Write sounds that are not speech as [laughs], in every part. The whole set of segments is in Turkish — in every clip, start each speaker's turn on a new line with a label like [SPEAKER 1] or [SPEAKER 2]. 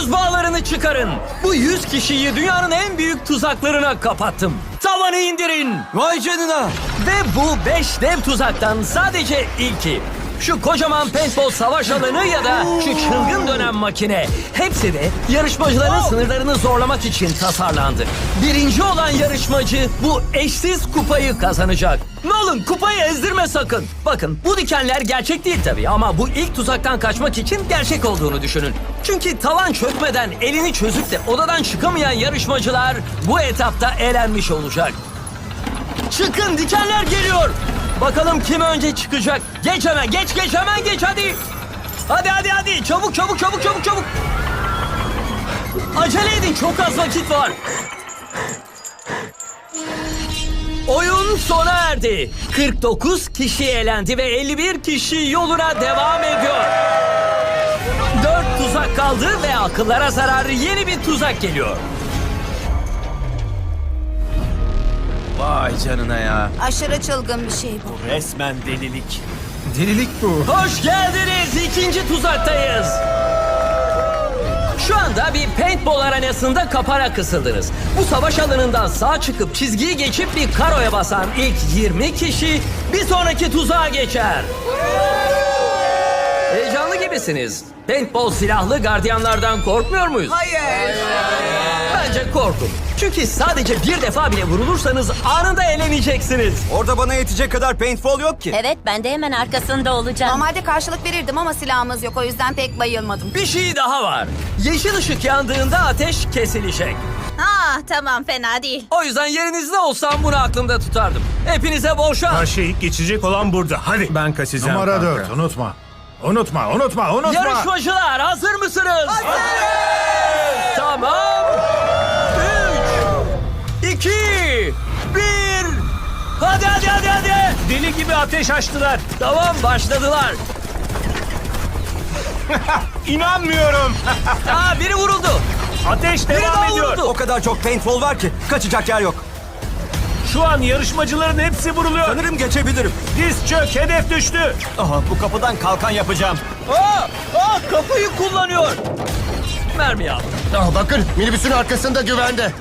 [SPEAKER 1] Göz bağlarını çıkarın. Bu 100 kişiyi dünyanın en büyük tuzaklarına kapattım. Tavanı indirin.
[SPEAKER 2] Vay canına.
[SPEAKER 1] Ve bu 5 dev tuzaktan sadece ilki. Şu kocaman paintball savaş alanı ya da şu çılgın dönen makine. Hepsi de yarışmacıların sınırlarını zorlamak için tasarlandı. Birinci olan yarışmacı bu eşsiz kupayı kazanacak. Nolan kupayı ezdirme sakın. Bakın bu dikenler gerçek değil tabii ama bu ilk tuzaktan kaçmak için gerçek olduğunu düşünün. Çünkü tavan çökmeden elini çözüp de odadan çıkamayan yarışmacılar bu etapta elenmiş olacak. Çıkın dikenler geliyor. Bakalım kim önce çıkacak. Geç hemen geç geç hemen geç hadi. Hadi hadi hadi çabuk çabuk çabuk çabuk çabuk. Acele edin çok az vakit var. Oyun sona erdi. 49 kişi elendi ve 51 kişi yoluna devam ediyor. 4 tuzak kaldı ve akıllara zararlı yeni bir tuzak geliyor.
[SPEAKER 2] Vay canına ya.
[SPEAKER 3] Aşırı çılgın bir şey bu.
[SPEAKER 4] Resmen delilik.
[SPEAKER 2] Delilik bu.
[SPEAKER 1] Hoş geldiniz. İkinci tuzaktayız. Şu anda bir paintball arenasında kapana kısıldınız. Bu savaş alanından sağ çıkıp çizgiyi geçip bir karoya basan ilk 20 kişi bir sonraki tuzağa geçer. Heyecanlı gibisiniz. Paintball silahlı gardiyanlardan korkmuyor muyuz?
[SPEAKER 2] Hayır.
[SPEAKER 1] Bence korkun. Çünkü sadece bir defa bile vurulursanız anında eleneceksiniz.
[SPEAKER 2] Orada bana yetecek kadar paintball yok ki.
[SPEAKER 5] Evet ben de hemen arkasında olacağım.
[SPEAKER 3] Normalde karşılık verirdim ama silahımız yok o yüzden pek bayılmadım.
[SPEAKER 1] Bir şey daha var. Yeşil ışık yandığında ateş kesilecek.
[SPEAKER 5] Ah tamam fena değil.
[SPEAKER 1] O yüzden yerinizde olsam bunu aklımda tutardım. Hepinize bol şans.
[SPEAKER 4] Her şey geçecek olan burada. Hadi.
[SPEAKER 6] Ben kaçacağım.
[SPEAKER 7] Numara
[SPEAKER 6] kanka.
[SPEAKER 7] 4 unutma. Unutma, unutma, unutma.
[SPEAKER 1] Yarışmacılar Hadi hadi hadi hadi.
[SPEAKER 4] Deli gibi ateş açtılar.
[SPEAKER 1] Tamam başladılar. [laughs]
[SPEAKER 4] İnanmıyorum. [laughs]
[SPEAKER 1] Aa biri vuruldu.
[SPEAKER 4] Ateş
[SPEAKER 1] Biri
[SPEAKER 4] devam
[SPEAKER 1] daha
[SPEAKER 4] ediyor.
[SPEAKER 1] vuruldu.
[SPEAKER 2] O kadar çok paintball var ki kaçacak yer yok.
[SPEAKER 4] Şu an yarışmacıların hepsi vuruluyor.
[SPEAKER 2] Sanırım geçebilirim.
[SPEAKER 4] Diz çök hedef düştü.
[SPEAKER 2] Aha bu kapıdan kalkan yapacağım.
[SPEAKER 1] Aa, aa kafayı kullanıyor. Mermi al.
[SPEAKER 6] Ah, bakın minibüsün arkasında güvende.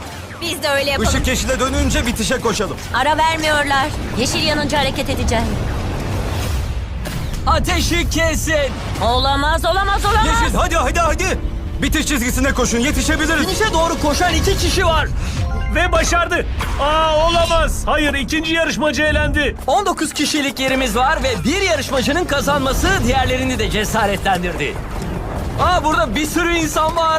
[SPEAKER 5] Biz de öyle yapalım.
[SPEAKER 2] Işık yeşile dönünce bitişe koşalım.
[SPEAKER 5] Ara vermiyorlar. Yeşil yanınca hareket edeceğim.
[SPEAKER 1] Ateşi kesin.
[SPEAKER 5] Olamaz olamaz olamaz.
[SPEAKER 2] Yeşil hadi hadi hadi. Bitiş çizgisine koşun yetişebiliriz.
[SPEAKER 1] Finişe doğru koşan iki kişi var.
[SPEAKER 4] Ve başardı. Aa olamaz. Hayır ikinci yarışmacı elendi.
[SPEAKER 1] 19 kişilik yerimiz var ve bir yarışmacının kazanması diğerlerini de cesaretlendirdi. Aa burada bir sürü insan var.